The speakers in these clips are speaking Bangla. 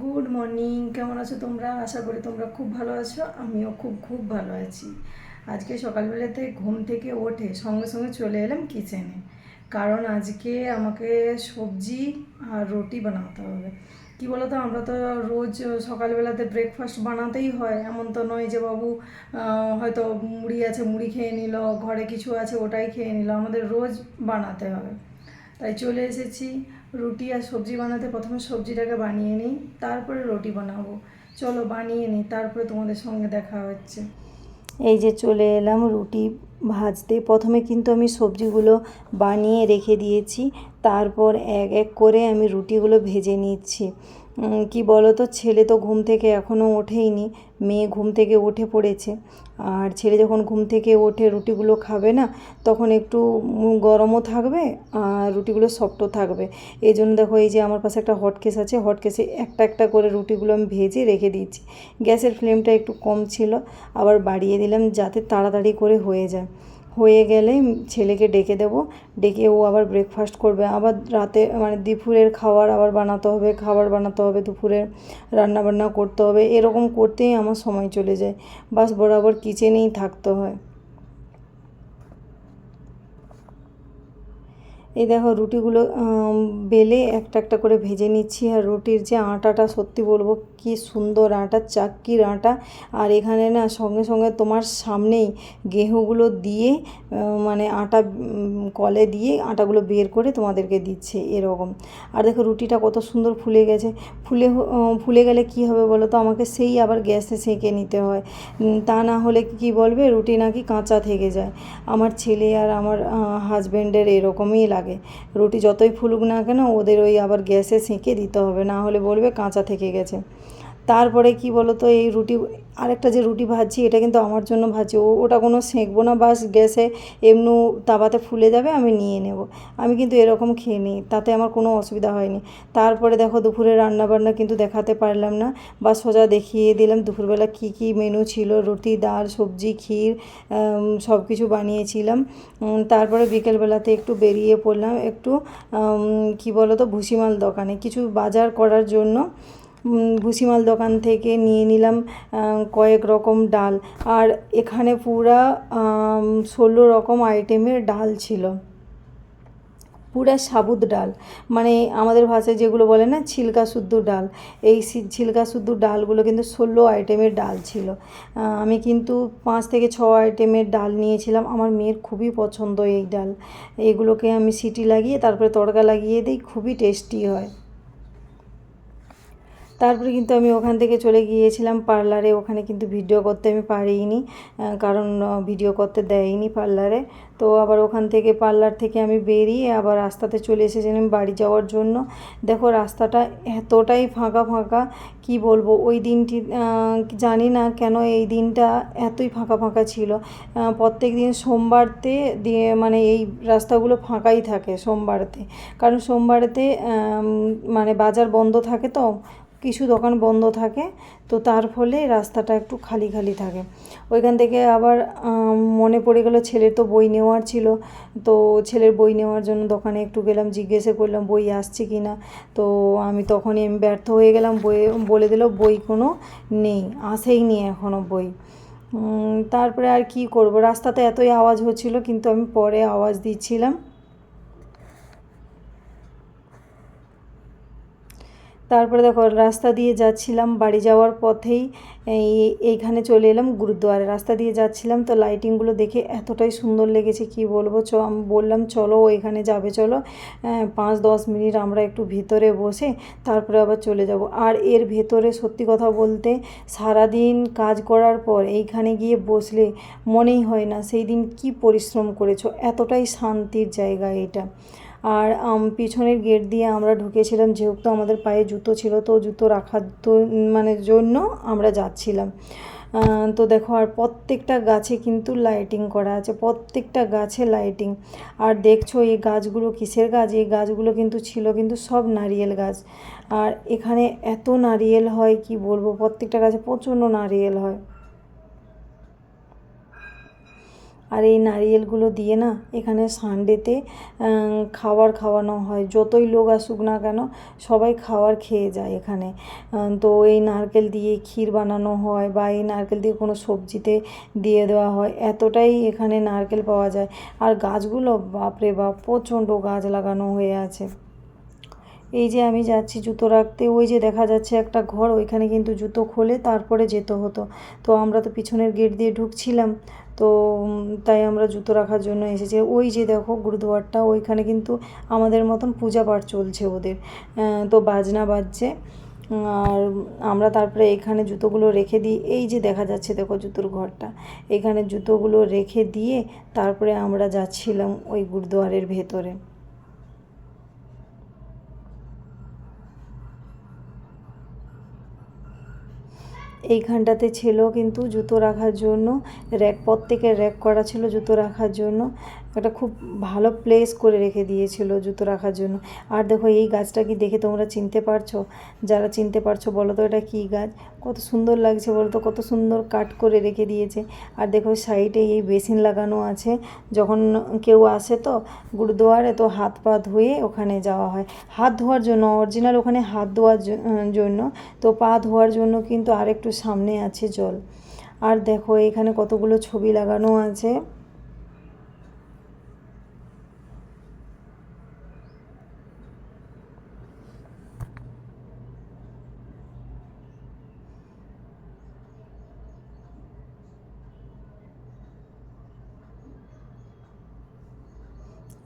গুড মর্নিং কেমন আছো তোমরা? আশা করি তোমরা খুব ভালো আছো, আমিও খুব খুব ভালো আছি। আজকে সকালবেলাতে ঘুম থেকে ওঠে সঙ্গে সঙ্গে চলে এলাম কিচেনে কারণ আজকে আমাকে সবজি আর রুটি বানাতে হবে। কি বলতো, আমরা তো রোজ সকালবেলাতে ব্রেকফাস্ট বানাতেই হয়, এমন তো নয় যে বাবু হয়তো মুড়ি আছে, মুড়ি খেয়ে নিল, ঘরে কিছু আছে, ওটাই খেয়ে নিল। আমাদের রোজ বানাতে হবে। তাই চলে এসেছি। রুটি আর সবজি বানাতে প্রথমে সবজিটাকে বানিয়ে নিই, তারপরে রুটি বানাবো। চলো বানিয়ে নিই, তারপরে তোমাদের সঙ্গে দেখা হচ্ছে। এই যে চলে এলাম রুটি ভাজতে। প্রথমে কিন্তু আমি সবজিগুলো বানিয়ে রেখে দিয়েছি, তারপর এক এক করে আমি রুটিগুলো ভেজে নিচ্ছি। কি বলো তো ছেলে তো ঘুম থেকে এখনও ওঠেইনি, মেয়ে ঘুম থেকে উঠে পড়েছে। আর ছেলে যখন ঘুম থেকে ওঠে, রুটিগুলো খাবে না, তখন একটু গরমও থাকবে আর রুটিগুলো সফটও থাকবে। এই জন্য দেখো, এই যে আমার পাশে একটা হটকেস আছে হটকেসে একটা একটা করে রুটিগুলো আমি ভেজে রেখে দিয়েছি। গ্যাসের ফ্লেমটা একটু কম ছিল, আবার বাড়িয়ে দিলাম যাতে তাড়াতাড়ি করে হয়ে যায়। হয়ে গেলে ছেলেকে ডেকে দেব। ডেকে ও আবার ব্রেকফাস্ট করবে। আবার রাতে মানে দুপুরের খাবার আবার বানাতে হবে, খাবার বানাতে হবে, দুপুরের রান্না বান্না করতে হবে। এরকম করতেই আমার সময় চলে যায়। বাস বরাবর কিচেনেই থাকতে হয়। এই দেখো রুটিগুলো বেলে একটা একটা করে ভেজে নিচ্ছি। আর রুটির যে আটাটা, সত্যি বলব কি সুন্দর আটা, চাক্কির আটা। আর এখানে না সঙ্গে সঙ্গে তোমার সামনেই গেহুগুলো দিয়ে মানে আটা কলে দিয়ে আটাগুলো বের করে তোমাদেরকে দিচ্ছে এরকম। আর দেখো রুটিটা কত সুন্দর ফুলে গেছে। ফুলে ফুলে গেলে কি হবে বলো তো? আমাকে সেই আবার গ্যাসে সেঁকে নিতে হয়। তা না হলে কি বলবে? রুটি নাকি কাঁচা থেকে যায়। আমার ছেলে আর আমার হাজব্যান্ডের এরকমই লাগে। রুটি যতই ফুলুক না কেন ওদের ওই আবার গ্যাসে সেঁকে দিতে হবে, না হলে বলবে কাঁচা থেকে গেছে। তারপরে কি বলো তো এই রুটি, আরেকটা যে রুটি ভাজছি, এটা কিন্তু আমার জন্য ভাজছি। ও, ওটা কোনো সেঁকবো না, বাস গ্যাসে এমনি তাওয়াতে ফুলে যাবে, আমি নিয়ে নেব। আমি কিন্তু এরকম খেয়ে নিই, তাতে আমার কোনো অসুবিধা হয়নি। তারপরে দেখো, দুপুরে রান্না বান্না কিন্তু দেখাতে পারলাম না। বা সোজা দেখিয়ে দিলাম, দুপুরবেলা কী কী মেনু ছিল, রুটি, ডাল, সবজি, ক্ষীর সব কিছু বানিয়েছিলাম। তারপরে বিকেলবেলাতে একটু বেরিয়ে পড়লাম, একটু কি বলো তো ভুসিমাল দোকানে। কিছু বাজার করার জন্য ভুসিমাল দোকান থেকে নিয়ে নিলাম কয়েক রকম ডাল। আর এখানে পুরা ষোলো রকম আইটেমের ডাল ছিল। পুরা সাবুত ডাল। মানে আমাদের ভাষায় যেগুলো বলে না, ছিলকা শুদ্ধ ডাল। এই ছিলকা শুদ্ধ ডালগুলো কিন্তু ষোলো আইটেমের ডাল ছিল। আমি কিন্তু পাঁচ থেকে ছ আইটেমের ডাল নিয়েছিলাম। আমার মেয়ের খুবই পছন্দ এই ডাল। এগুলোকে আমি সিটি লাগিয়ে, তারপরে তড়কা লাগিয়ে দিই, খুবই টেস্টি হয়। তারপরে কিন্তু আমি ওখান থেকে চলে গিয়েছিলাম পার্লারে। ওখানে কিন্তু ভিডিও করতে আমি পারিনি কারণ ভিডিও করতে দেয়নি পার্লারে। তো আবার ওখান থেকে পার্লার থেকে আমি বেরিয়ে আবার রাস্তাতে চলে এসেছিলাম বাড়ি যাওয়ার জন্য। দেখো রাস্তাটা এতটাই ফাঁকা ফাঁকা, কি বলব? ওই দিনটি জানি না কেন এই দিনটা এতই ফাঁকা ফাঁকা ছিল। প্রত্যেক দিন সোমবারতে দিয়ে মানে এই রাস্তাগুলো ফাঁকাই থাকে সোমবারতে। কারণ সোমবারেতে মানে বাজার বন্ধ থাকে তো কিছু দোকান বন্ধ থাকে, তো তার ফলে রাস্তাটা একটু খালি খালি থাকে। ওইখান থেকে আবার মনে পড়ে গেলো ছেলের তো বই নেওয়ার ছিল, তো ছেলের বই নেওয়ার জন্য দোকানে একটু গেলাম, জিজ্ঞেসে করলাম, বই আসছে কি না? তো আমি তখনই আমি ব্যর্থ হয়ে গেলাম বই বলে দিল, বই কোনো নেই আসেইনি এখনও বই। তারপরে আর কি করব? রাস্তাতে এতই আওয়াজ হচ্ছিল, কিন্তু আমি পরে আওয়াজ দিচ্ছিলাম। তারপরে দেখো রাস্তা দিয়ে যাচ্ছিলাম, বাড়ি যাওয়ার পথেই এইখানে চলে এলাম গুরুদুয়ারে রাস্তা দিয়ে যাচ্ছিলাম তো লাইটিংগুলো দেখে এতটাই সুন্দর লেগেছে, কি বলব? চ বললাম, চলো ওইখানে যাবে, চলো। পাঁচ দশ মিনিট আমরা একটু ভিতরে বসে তারপরে আবার চলে যাব। আর এর ভেতরে সত্যি কথা বলতে সারাদিন কাজ করার পর এইখানে গিয়ে বসলে মনেই হয় না, সেই দিন কি পরিশ্রম করেছ? এতটাই শান্তির জায়গা এটা। আর পিছনের গেট দিয়ে আমরা ঢুকেছিলাম, যেহেতু আমাদের পায়ে জুতো ছিল, তো জুতো রাখার মানে জন্য আমরা যাচ্ছিলাম। তো দেখো, আর প্রত্যেকটা গাছে কিন্তু লাইটিং করা আছে, প্রত্যেকটা গাছে লাইটিং আর দেখছ, এই গাছগুলো কিসের গাছ? এই গাছগুলো কিন্তু ছিল কিন্তু সব নারিয়েল গাছ। আর এখানে এত নারিয়েল হয়, কি বলব? প্রত্যেকটা গাছে প্রচণ্ড নারিয়েল হয়। আর এই নারিয়েলগুলো দিয়ে না এখানে সানডেতে খাবার খাওয়ানো হয়। যতই লোক আসুক না কেন, সবাই খাবার খেয়ে যায় এখানে। তো এই নারকেল দিয়ে ক্ষীর বানানো হয় বা এই নারকেল দিয়ে কোনো সবজিতে দিয়ে দেওয়া হয়, এতটাই এখানে নারকেল পাওয়া যায়। আর গাছগুলো, বাপরে বাপ, প্রচণ্ড গাছ লাগানো হয়ে আছে। এই যে আমি যাচ্ছি জুতো রাখতে, ওই যে দেখা যাচ্ছে একটা ঘর, ওইখানে কিন্তু জুতো খোলে তারপরে যেতে হতো। তো আমরা তো পিছনের গেট দিয়ে ঢুকছিলাম, তো তাই আমরা জুতো রাখার জন্য এসেছি। ওই যে দেখো গুরুদুয়ারটা, ওইখানে কিন্তু আমাদের মতন পূজা পাঠ চলছে ওদের। তো বাজনা বাজছে, আর আমরা তারপরে এখানে জুতোগুলো রেখে দিই। এই যে দেখা যাচ্ছে দেখো জুতোর ঘরটা, এখানে জুতোগুলো রেখে দিয়ে তারপরে আমরা যাচ্ছিলাম ওই গুরুদুয়ারের ভেতরে। এইখানটাতে ছিল কিন্তু জুতো রাখার জন্য র্যাক প্রত্যেকের র্যাক করা ছিল জুতো রাখার জন্য। একটা খুব ভালো প্লেস করে রেখে দিয়েছিল জুতো রাখার জন্য। আর দেখো, এই গাছটা কি দেখে তোমরা চিনতে পারছ? যারা চিনতে পারছ, বলো তো এটা কী গাছ? কত সুন্দর লাগছে বলো তো, কত সুন্দর কাট করে রেখে দিয়েছে। আর দেখো, সাইডে এই বেসিন লাগানো আছে। যখন কেউ আসে তো, গুরুদুয়ারে তো হাত পা ধুয়ে ওখানে যাওয়া হয়। হাত ধোয়ার জন্য অরিজিনাল ওখানে হাত ধোয়ার জন্য। তো পা ধোয়ার জন্য কিন্তু আরেকটু সামনে আছে জল। আর দেখো, এখানে কতগুলো ছবি লাগানো আছে।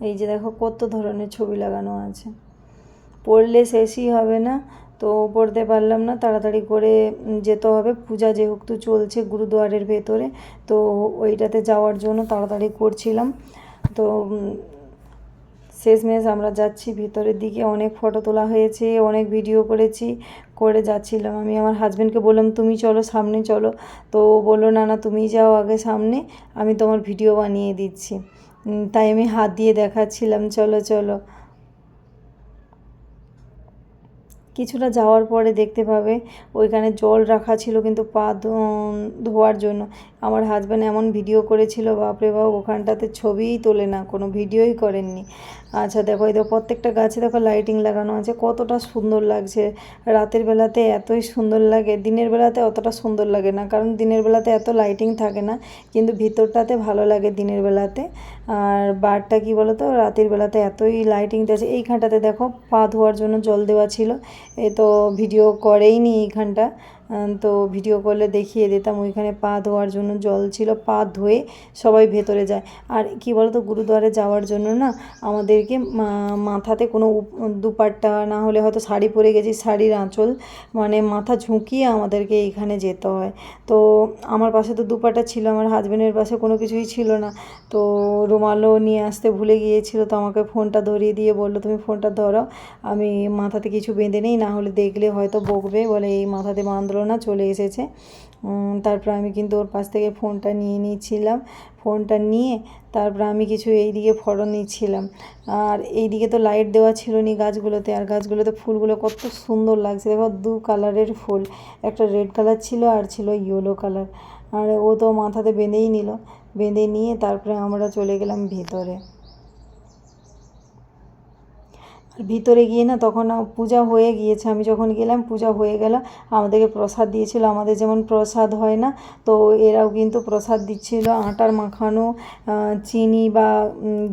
এই যে দেখো কত ধরনের ছবি লাগানো আছে। পড়লে শেষই হবে না, তো পড়তে পারলাম না, তাড়াতাড়ি করে যেতে হবে। পূজা যেহেতু চলছে গুরুদুয়ারের ভেতরে, তো ওইটাতে যাওয়ার জন্য তাড়াতাড়ি করছিলাম। তো শেষমেশ আমরা যাচ্ছি ভিতরের দিকে, অনেক ফটো তোলা হয়েছে, অনেক ভিডিও করেছি, করে যাচ্ছিলাম। আমি আমার হাজব্যান্ডকে বললাম, তুমি চলো সামনে চলো। তো বলল, না না তুমি যাও আগে সামনে, আমি তোমার ভিডিও বানিয়ে দিচ্ছি। তাই আমি হাত দিয়ে দেখাচ্ছিলাম, চলো চলো। কিছুটা যাওয়ার পরে দেখতে পাবে, ওইখানে জল রাখা ছিল কিন্তু পা ধোয়ার জন্য। আমার হাজব্যান্ড এমন ভিডিও করেছিল বাপরে বাপ ওখানটাতে ছবিই তোলে না কোনো ভিডিওই করেননি। আচ্ছা দেখো এই দেখো প্রত্যেকটা গাছে দেখো লাইটিং লাগানো আছে কতটা সুন্দর লাগছে। রাতের বেলাতে এতই সুন্দর লাগে দিনের বেলাতে অতটা সুন্দর লাগে না কারণ দিনের বেলাতে এত লাইটিং থাকে না কিন্তু ভিতরটাতে ভালো লাগে দিনের বেলাতে। আর বারটা কি বলো তো রাতের বেলাতে এতই লাইটিং দিয়েছে এইখানটাতে দেখো পা ধোয়ার জন্য জল দেওয়া ছিল এ তো ভিডিও করেইনি এইখানটা। আহ, তো ভিডিও করলে দেখিয়ে দিতাম, ওইখানে পা ধোয়ার জন্য জল ছিল, পা ধুয়ে সবাই ভেতরে যায়। আর কি বলতো, গুরুদুয়ারে যাওয়ার জন্য না আমাদেরকে মাথাতে কোনো দুপাট্টা না হলে হয়তো শাড়ি পরে গেছি, শাড়ির আঁচল মানে মাথা ঝুঁকিয়ে আমাদেরকে এইখানে যেতে হয়। তো আমার পাশে তো দুপাটা ছিল, আমার হাজবেন্ডের পাশে কোনো কিছুই ছিল না। তো রুমালও নিয়ে আসতে ভুলে গিয়েছিল, তো আমাকে ফোনটা ধরিয়ে দিয়ে বলল, তুমি ফোনটা ধরো আমি মাথাতে কিছু বেঁধে নেই, না হলে দেখলে হয়তো বকবে। বলে, এই মাথাতে বাঁধলো না চলে এসেছে। তারপর আমি কিন্তু ওর পাশ থেকে ফোনটা নিয়ে নিয়েছিলাম ফোনটা নিয়ে তারপর আমি কিছু এইদিকে ফটো নিচ্ছিলাম। আর এইদিকে তো লাইট দেওয়া ছিল নি গাছগুলোতে। আর গাছগুলোতে ফুলগুলো কত সুন্দর লাগছে। দেখো, দু কালারের ফুল। একটা রেড কালার ছিল আর ছিল ইয়েলো কালার আর ও তো মাথাতে বেঁধেই নিল। বেঁধে নিয়ে তারপরে আমরা চলে গেলাম ভেতরে আর ভিতরে গিয়ে না তখন পূজা হয়ে গিয়েছে। আমি যখন গেলাম, পূজা হয়ে গেল। আমাদেরকে প্রসাদ দিয়েছিল। আমাদের যেমন প্রসাদ হয় না, তো এরাও কিন্তু প্রসাদ দিচ্ছিল। আটার মাখানো চিনি বা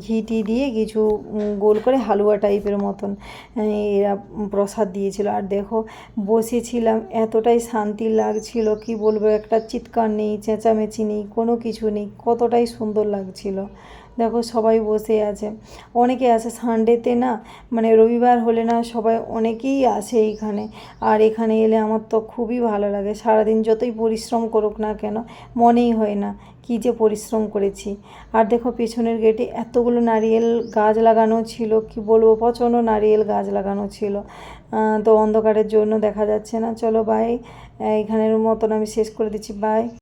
ঘিটি দিয়ে কিছু গোল করে হালুয়া টাইপের মতন এরা প্রসাদ দিয়েছিল। আর দেখো, বসেছিলাম। এতটাই শান্তি লাগছিল। কি বলব? একটা চিৎকার নেই, চেঁচামেচি নেই, কোনো কিছু নেই। কতটাই সুন্দর লাগছিল। দেখো সবাই বসে আছে। অনেকে আসে সানডেতে না মানে রবিবার হলে না সবাই অনেকেই আসে এইখানে। আর এখানে এলে আমার তো খুবই ভালো লাগে। সারাদিন যতই পরিশ্রম করুক না কেন, মনেই হয় না কী যে পরিশ্রম করেছি। আর দেখো পেছনের গেটে এতগুলো নারিয়েল গাছ লাগানো ছিল, কি বলব, প্রচণ্ড নারিয়েল গাছ লাগানো ছিল। তো অন্ধকারের জন্য দেখা যাচ্ছে না। চলো বাই এখানের মতন আমি শেষ করে দিচ্ছি। বাই